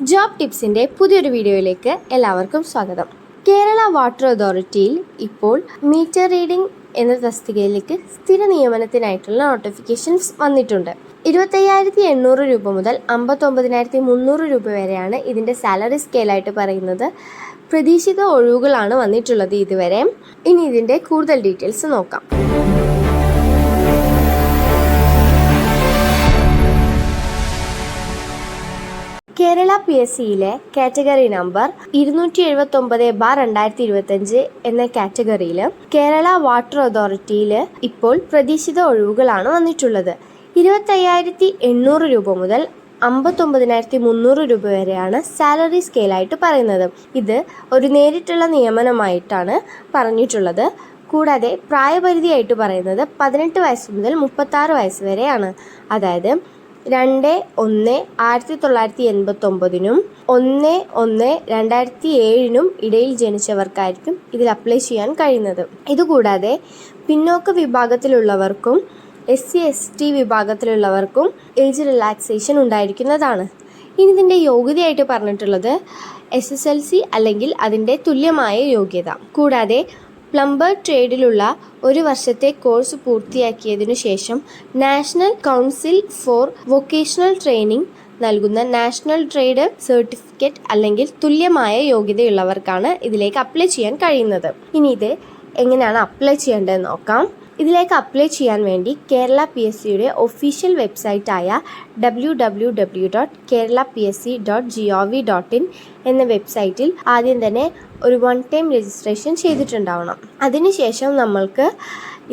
Job ടിപ്സിന്റെ പുതിയൊരു വീഡിയോയിലേക്ക് എല്ലാവർക്കും സ്വാഗതം. കേരള വാട്ടർ അതോറിറ്റിയിൽ ഇപ്പോൾ മീറ്റർ റീഡിംഗ് എന്ന തസ്തികയിലേക്ക് സ്ഥിര നിയമനത്തിനായിട്ടുള്ള നോട്ടിഫിക്കേഷൻസ് വന്നിട്ടുണ്ട്. ഇരുപത്തയ്യായിരത്തി എണ്ണൂറ് രൂപ മുതൽ അമ്പത്തൊമ്പതിനായിരത്തി മുന്നൂറ് രൂപ വരെയാണ് ഇതിന്റെ സാലറി സ്കെയിലായിട്ട് പറയുന്നത്. പ്രതീക്ഷിത ഒഴിവുകളാണ് വന്നിട്ടുള്ളത് ഇതുവരെ. ഇനി ഇതിന്റെ കൂടുതൽ ഡീറ്റെയിൽസ് നോക്കാം. കേരള പി എസ് സിയിലെ കാറ്റഗറി നമ്പർ ഇരുന്നൂറ്റി എഴുപത്തി ഒമ്പത് ബാർ രണ്ടായിരത്തി ഇരുപത്തഞ്ച് എന്ന കാറ്റഗറിയിൽ കേരള വാട്ടർ അതോറിറ്റിയിൽ ഇപ്പോൾ പ്രതീക്ഷിത ഒഴിവുകളാണ് വന്നിട്ടുള്ളത്. ഇരുപത്തയ്യായിരത്തി എണ്ണൂറ് രൂപ മുതൽ അമ്പത്തൊമ്പതിനായിരത്തി മുന്നൂറ് രൂപ വരെയാണ് സാലറി സ്കെയിലായിട്ട് പറയുന്നത്. ഇത് ഒരു നേരിട്ടുള്ള നിയമനമായിട്ടാണ് പറഞ്ഞിട്ടുള്ളത്. കൂടാതെ പ്രായപരിധിയായിട്ട് പറയുന്നത് പതിനെട്ട് വയസ്സ് മുതൽ മുപ്പത്താറ് വയസ്സ് വരെയാണ്. അതായത് രണ്ട് ഒന്ന് ആയിരത്തി തൊള്ളായിരത്തി എൺപത്തൊമ്പതിനും ഒന്ന് ഒന്ന് രണ്ടായിരത്തി ഏഴിനും ഇടയിൽ ജനിച്ചവർക്കായിരിക്കും ഇതിൽ അപ്ലൈ ചെയ്യാൻ കഴിയുന്നത്. ഇതുകൂടാതെ പിന്നോക്ക വിഭാഗത്തിലുള്ളവർക്കും എസ് സി എസ് ടി വിഭാഗത്തിലുള്ളവർക്കും ഏജ് റിലാക്സേഷൻ ഉണ്ടായിരിക്കുന്നതാണ്. ഇനി ഇതിന്റെ യോഗ്യതയായിട്ട് പറഞ്ഞിട്ടുള്ളത് എസ് എസ് എൽ സി അല്ലെങ്കിൽ അതിന്റെ തുല്യമായ യോഗ്യത. കൂടാതെ പ്ലംബർ ട്രേഡിലുള്ള ഒരു വർഷത്തെ കോഴ്സ് പൂർത്തിയാക്കിയതിനു ശേഷം national council for vocational training നൽകുന്ന നാഷണൽ ട്രേഡ് സർട്ടിഫിക്കറ്റ് അല്ലെങ്കിൽ തുല്യമായ യോഗ്യതയുള്ളവർക്കാണ് ഇതിലേക്ക് അപ്ലൈ ചെയ്യാൻ കഴിയുന്നത്. ഇനി ഇത് എങ്ങനെയാണ് അപ്ലൈ ചെയ്യേണ്ടതെന്ന് നോക്കാം. ഇതിലേക്ക് അപ്ലൈ ചെയ്യാൻ വേണ്ടി കേരള പി എസ് സിയുടെ official വെബ്സൈറ്റായ W W W dot Kerala P S C dot G O V dot in എന്ന വെബ്സൈറ്റിൽ ആദ്യം തന്നെ ഒരു വൺ ടൈം രജിസ്ട്രേഷൻ ചെയ്തിട്ടുണ്ടാവണം. അതിനുശേഷം നമ്മൾക്ക്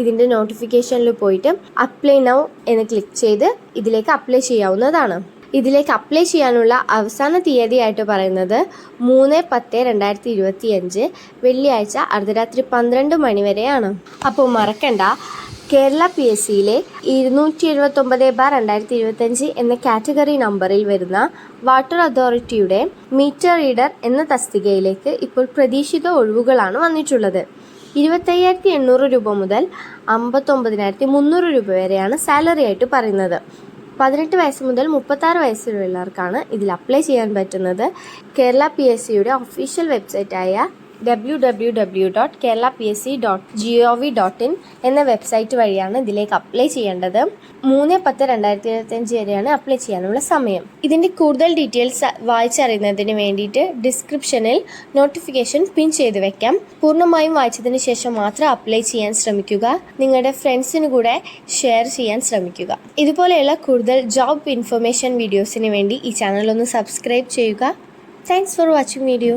ഇതിന്റെ നോട്ടിഫിക്കേഷനിൽ പോയിട്ട് അപ്ലൈ നൗ എന്ന് ക്ലിക്ക് ചെയ്ത് ഇതിലേക്ക് അപ്ലൈ ചെയ്യാവുന്നതാണ്. ഇതിലേക്ക് അപ്ലൈ ചെയ്യാനുള്ള അവസാന തീയതിയായിട്ട് പറയുന്നത് മൂന്ന് പത്ത് രണ്ടായിരത്തി ഇരുപത്തി അഞ്ച് വെള്ളിയാഴ്ച അർദ്ധരാത്രി പന്ത്രണ്ട് മണി വരെയാണ്. അപ്പോൾ മറക്കണ്ട. കേരള പി എസ് സിയിലെ ഇരുന്നൂറ്റി എഴുപത്തൊമ്പത് ബാർ രണ്ടായിരത്തി ഇരുപത്തഞ്ച് എന്ന കാറ്റഗറി നമ്പറിൽ വരുന്ന വാട്ടർ അതോറിറ്റിയുടെ മീറ്റർ റീഡർ എന്ന തസ്തികയിലേക്ക് ഇപ്പോൾ പ്രതീക്ഷിത ഒഴിവുകളാണ് വന്നിട്ടുള്ളത്. ഇരുപത്തയ്യായിരത്തി എണ്ണൂറ് രൂപ മുതൽ അമ്പത്തൊമ്പതിനായിരത്തി മുന്നൂറ് രൂപ വരെയാണ് സാലറി ആയിട്ട് പറയുന്നത്. പതിനെട്ട് വയസ്സ് മുതൽ മുപ്പത്താറ് വയസ്സുള്ളവർക്കാണ് ഇതിൽ അപ്ലൈ ചെയ്യാൻ പറ്റുന്നത്. കേരള പി എസ് സിയുടെ official വെബ്സൈറ്റായ W W W dot Kerala P S C dot G O V dot in എന്ന വെബ്സൈറ്റ് വഴിയാണ് ഇതിലേക്ക് അപ്ലൈ ചെയ്യേണ്ടത്. മൂന്ന് പത്ത് രണ്ടായിരത്തി ഇരുപത്തഞ്ച് വരെയാണ് അപ്ലൈ ചെയ്യാനുള്ള സമയം. ഇതിന്റെ കൂടുതൽ ഡീറ്റെയിൽസ് വായിച്ചറിയുന്നതിന് വേണ്ടിയിട്ട് ഡിസ്ക്രിപ്ഷനിൽ നോട്ടിഫിക്കേഷൻ പിൻ ചെയ്ത് വെക്കാം. പൂർണമായും വായിച്ചതിന് ശേഷം മാത്രം അപ്ലൈ ചെയ്യാൻ ശ്രമിക്കുക. നിങ്ങളുടെ ഫ്രണ്ട്സിന് കൂടെ ഷെയർ ചെയ്യാൻ ശ്രമിക്കുക. ഇതുപോലെയുള്ള കൂടുതൽ ജോബ് ഇൻഫർമേഷൻ വീഡിയോസിന് വേണ്ടി ഈ ചാനൽ ഒന്ന് സബ്സ്ക്രൈബ് ചെയ്യുക. Thanks for watching video